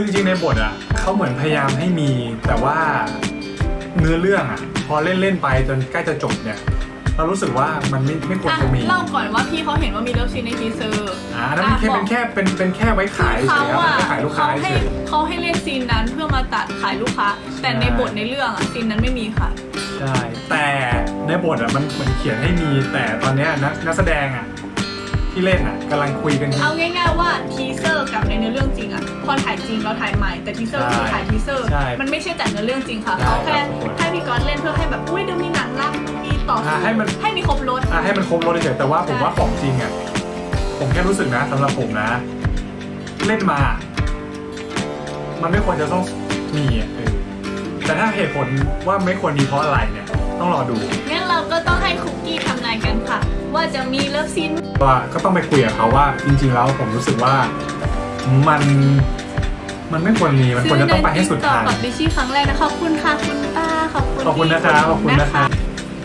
คือจริงๆในบทอะเขาเหมือนพยายามให้มี แต่ว่าเนื้อเรื่องอะ พอเล่นเล่นๆไปจนใกล้จะจบเนี่ย เรารู้สึกว่ามันไม่ไม่ควรอะจะมีเล่าก่อนว่าพี่เขาเห็นว่ามีเลิฟซีนในทีเซอร์ อ่านั่นมันแค่เป็นแค่เป็นเป็นแค่ไว้ขายเฉเขายๆครับอะไว้ขายลูกค้าเขาเฉให้ย เขาให้เล่นซีนนั้นเพื่อมาตัดขายลูกค้า แต่ในใช่บทในเรื่องอะซีนนั้นไม่มีค่ะ ใช่แต่ในบทอะมันเหมือนเขียนให้มีแต่ตอนเนี้ยนักนักแสดงอะที่เล่นอะ กำลังคุยกันเอาง่ายๆว่าทีเซอร์กับในเนื้อเรื่องจริงอะพอถ่ายจริงเราถ่ายใหม่แต่ทีเซอร์คือถ่ายทีเซอร์ ใช่มันไม่ใช่จากเนื้อเรื่องจริงค่ะใช่เขาแค่ครับให้พี่ก๊อตเล่นเพื่อให้แบบอุ้ยเดี๋ยวมีหนังรักมีต่อสู้อะให้มัน ให้มีครบรถ อะให้มันครบรถเฉยๆแต่ว่าผมว่าของจริงอะผมแค่รู้สึกนะสำหรับผมนะ เล่นมา มันไม่ควรจะต้องมีอะเออแต่ถ้าเหตุผลว่าไม่ควรมีเพราะอะไรเนี่ย ต้องรอดูงั้นเราก็ต้องให้คุกกี้ทำงานกันค่ะ ว่าจะมีเลิฟซีนว่าก็ต้องไปคุยกับเขาว่า จริง ๆ แล้วผมรู้สึกว่ามันมันไม่ควรมีมันควรจะต้องไปให้สุดทางกับดิชี่ครั้งแรกนะขอบคุณค่ะคุณป้าขอบคุณขอบคุณนะครับขอบคุณนะครับ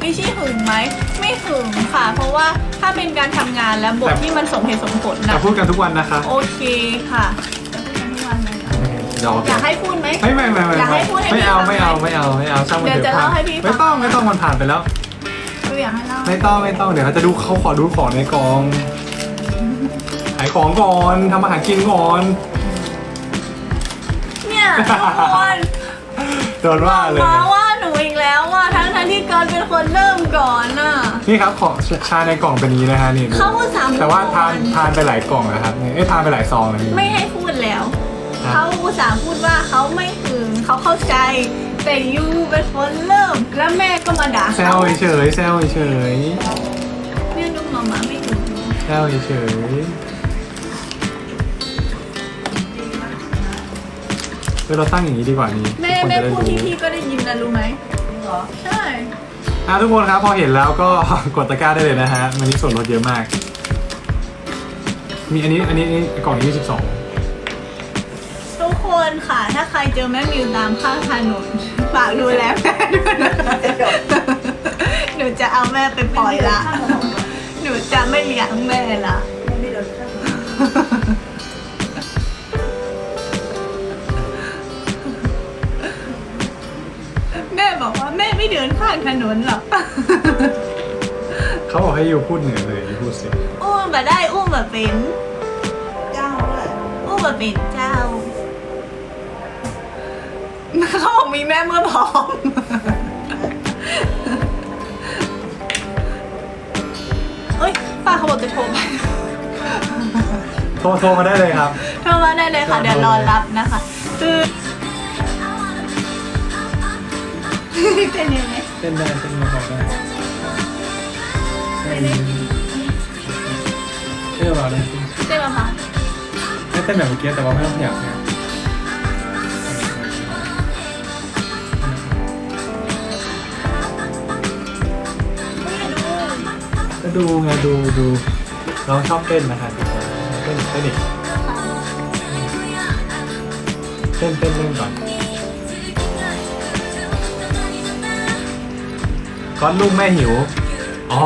ดิชี่หึงไหมไม่หึงค่ะ เพราะว่าถ้าเป็นการทำงานและบทแต่ที่มันสมเหตุสมผลแต่นะพูดกันทุกวันนะคะ โอเคค่ะ นะยอมอยากให้พูดไหม ไม่ไม่ไม่ไม่อยากให้พูดให้ไม่เอาพี่ฟังไม่เอาไหมไม่เอาไม่เอาช่างมันเดี๋ยวเถจะอะเล่าให้พี่ฟัง ไม่ต้องไม่ต้องมันผ่านไปแล้ว คืออยากให้เล่าไม่ต้องไม่ต้องเดี๋ยวเราจะดูเขาขอดูของในกองขายของก่อนทำอาหารกินก่อนเนี่ยทุกคนโดนว่าเลยมาว่าหนูอีกแล้วว่าทั้งทั้งๆที่กอนเป็นคนเริ่มก่อนน่ะนี่ครับของชาในกล่องเป็นนี้นะฮะนี่เขาอุตส่าห์แต่ว่าทานพูดทานไปหลายกล่องนะครับนี่เอ้ยทานไปหลายซองเลยนี่ไม่ให้พูดแล้วครับ เขาอุตส่าห์พูดว่าเขาไม่หึงเขาเข้าใจแต่ยูเป็นคนเริ่มแล้วแม่ก็มาด่าแซวเฉยๆแซวเฉยเนี่ยลูกมามาไม่หึงๆแซวเฉยๆเออเราตั้งอย่างนี้ดีกว่านี้แม่ทุกคนแม่จะได้พูดรู้ที่พี่ก็ได้ยินนะรู้ไหมเหรอใช่ อะทุกคนครับพอเห็นแล้วก็ กดตะกร้าได้เลยนะฮะมันนี้ส่วนลดเยอะมาก มีอันนี้อันนี้อันนี้กล่องนี้สิบสองทุก คนค่ะ ถ้าใครเจอแม่มิวตามข้างถนนฝากดูแลแม่ด้วยนะคะหนูจะเอาแม่ไปปล่อยละ หนูจะไม่เลี้ยงแม่ละแม่บอกว่าแม่ไม่เดินข้างถนนหรอก เขาบอกให้ยูพูดเหนือเลยยูพูดสิ อุ้มมาได้อุ้มมาเป็น เจ้าด้วย อุ้มมาเป็นเจ้า เขาบอกมีแม่เมื่อพร้อม เอ้ยป้าเขาบอกจะโทรไปโทรโทรมาได้เลยครับ โทรมาได้เลยค่ะ เดี๋ยวรอรับนะคะ คือเป็นยังไงเต้นได้เต้นมาบอกได้เต้นเต้นมาเลยใช่ไหมคะให้เต้นแบบเมื่อกี้แต่ว่าไม่ต้องขยับนะ ดูไงดูดูน้องชอบเต้นนะคะเต้นเต้นอีกเต้นเต้นเล่นก่อนก้อนลูกแม่หิว อ๋อ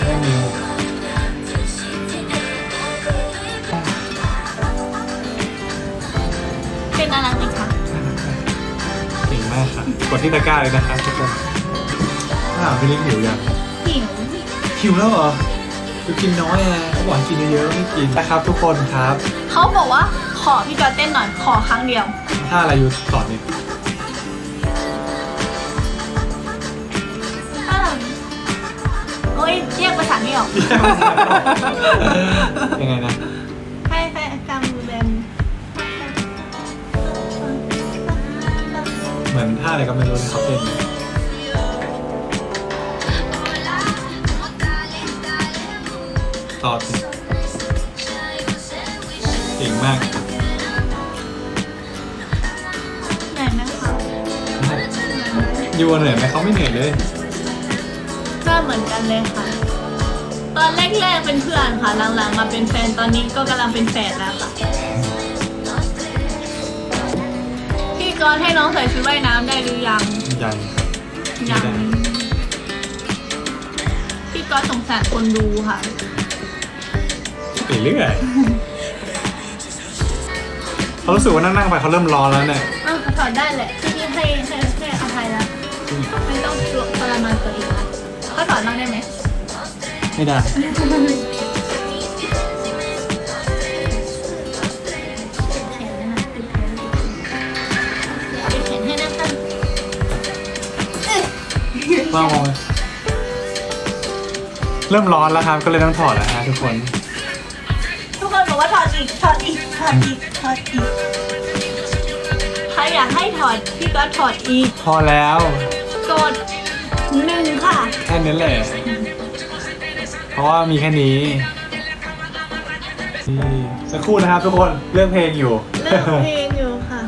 แม่หิวเป็นอะไรไหมคะเก่งมากค่ะกดที่ตะกร้าเลยนะครับทุกคนอ้าวพี่ลิงหิวยังหิว หิวแล้วเหรอคือกินน้อยไงเขาบอกให้กินเยอะๆไม่กินนะครับทุกคนครับเขาบอกว่าขอพี่กอตเต้นหน่อยขอครั้งเดียว ถ้าอะไรอยู่สอนนี่ถ้าเราโอ้ยเรียกภาษาไม่ออกยังไงนะให้ให้กำมือแบมเหมือนท่าอะไรก็ไม่รู้ที่เขาเต้น ต่อสิเก่งมากไหนนะคะยูเหนื่อยไหมเขาไม่เหนื่อยเลย ก็เหมือนกันเลยค่ะ ตอนแรกๆเป็นเพื่อนค่ะ หลังๆ มาเป็นแฟน ตอนนี้ก็กำลังเป็นแฟนแล้วค่ะ พี่กอนให้น้องใส่ชุดว่ายน้ำได้หรือยัง ยังยังไม่ได้พี่กอนสงสารคนดูค่ะ ไปเรื่อยเขารู้สึกว่านั่งๆไปเขาเริ่มร้อนแล้วเนี่ยอะถอดได้แหละที่นี่ให้ให้ให้อภัยแล้วจริงเหรอไม่ต้องทรมานตัวเองละเขาถอดบ้างได้ไหมไม่ได้แขนนะคะติดแขนติดแขนให้นะคะเอ้ยมามองเริ่มร้อนแล้วครับ ก็เลยต้องถอดแล้วฮะทุกคนทุกคน บอกว่าถอดอีกถอดอีกถอดอีกถอดอีกใครอยากให้ถอดพี่ก็ถอดอีกพอแล้วกดหนึ่งค่ะ แค่นี้แหละเพราะว่ามีแค่นี้นี่สักครู่นะครับทุกคนเรื่องเพลงอยู่ เลือกเพลงอยู่ค่ะ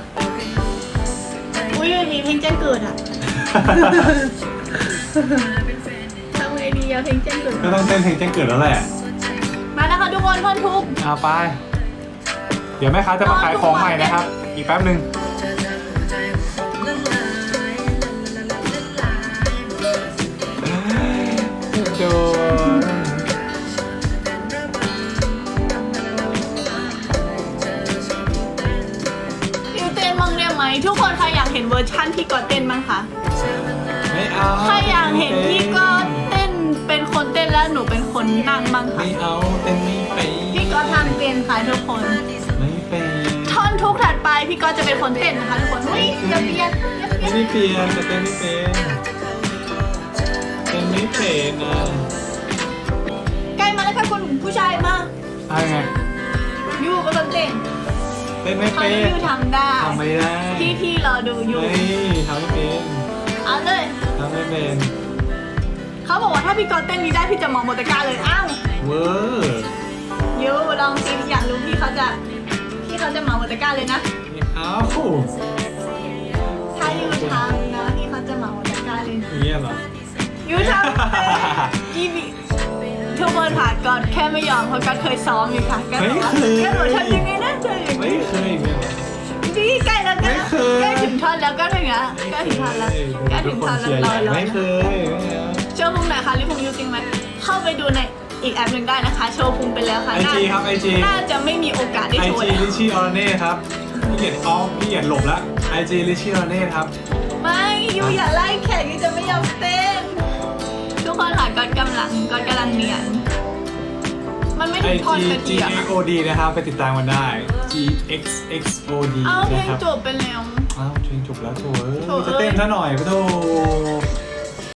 อุ้ยมันมีเพลงแจ้งเกิดอะทำไงดีอะเพลงแจ้งเกิดก็ต้องเต้นเพลงแจ้งเกิดแล้วแหละ นท่อนทุกเอาไป เดี๋ยวแม่ค้าจะมาขายของใหม่นะครับ อีกแป๊บหนึ่งโดนฟิวเต้นบ้างได้ไหม ทุกคนใครอยากเห็นเวอร์ชั่นพี่กอตเต้นบ้างคะไม่เอาใครอยากเห็นพี่กอตเต้นเป็นคนเต้นแล้วหนูเป็นคนนั่งบ้างคะไม่เอา ทำเป็นค่ะทุกคน ไม่เป็นท่อนทุกถัดไปพี่กอตจะเป็นคนเต้นนะคะทุกคนอุ้ยอย่าเปลี่ยนอย่าเปลี่ยนไม่เปลี่ยนแต่เต้นไม่เป็นเต้นไม่เป็นนะใกล้มาแล้วค่ะคุณผู้ชายมาเอาไงยูเป็นคนเต้นเต้นไม่เขาเป็นยูทำได้ทำไม่ได้พี่พี่รอดูอยู่ไม่ทำไม่เป็นเอาเลย ทำไม่เป็นเขาบอกว่าถ้าพี่กอตเต้นนี้ได้พี่จะมองโมเตก้าเลย อ้าว เวอร์ ยูลองสิอยากรู้พี่เขาจะพี่เขาจะเหมาโมเตก้าเลยนะไม่เอาถ้ายูทำนะพี่เขาจะเหมาโมเตก้าเลยอย่างเงี้ยเหรอ ยูทำเป็นอีบีทุกคนค่ะกอดแค่ไม่ยอมเพราะก็เคยซ้อมอยู่ค่ะก็บอกว่าก็หนูทำยังไงนะเธออย่างไม่นี้เคยอย่างเงี้ยเหรอ พี่ใกล้แล้วก็ไม่เคย ใกล้ถึงท่อนแล้วก็ถึงอะใกล้ถึงท่อนแล้วใกล้ถึงท่อนแล้วรอรอไม่เคยไม่เอาโชว์พุงไหนคะลิพุงยูจริงไหมเข้าไปดูใน อีกแอปหนึ่งได้นะคะ โชว์พุงไปแล้วค่ะไอจีครับไอจีน่าจะไม่มีโอกาสได้ไอโชว์จีแล้วลิชี่ออร์เน่ครับพี่เหยียดออฟพี่เหยียดหลบแล้วไอจีลิชี่ออร์เน่ครับ ไม่ยูอย่าไล่แขกยูจะไม่ยอมเต้น ทุกคนค่ะก็กำลังก็กำลังเนียน มันไม่ไอถึงท่อนจีสัก G ทีอะ X O D นะครับ ไปติดตามมันได้ G X X O D เอาเพลนะงครับจบไปแล้ว อ้าวเพลงจบแล้วโถเอ้ยโถเอ้ย จะเต้นซะหน่อยปะโถ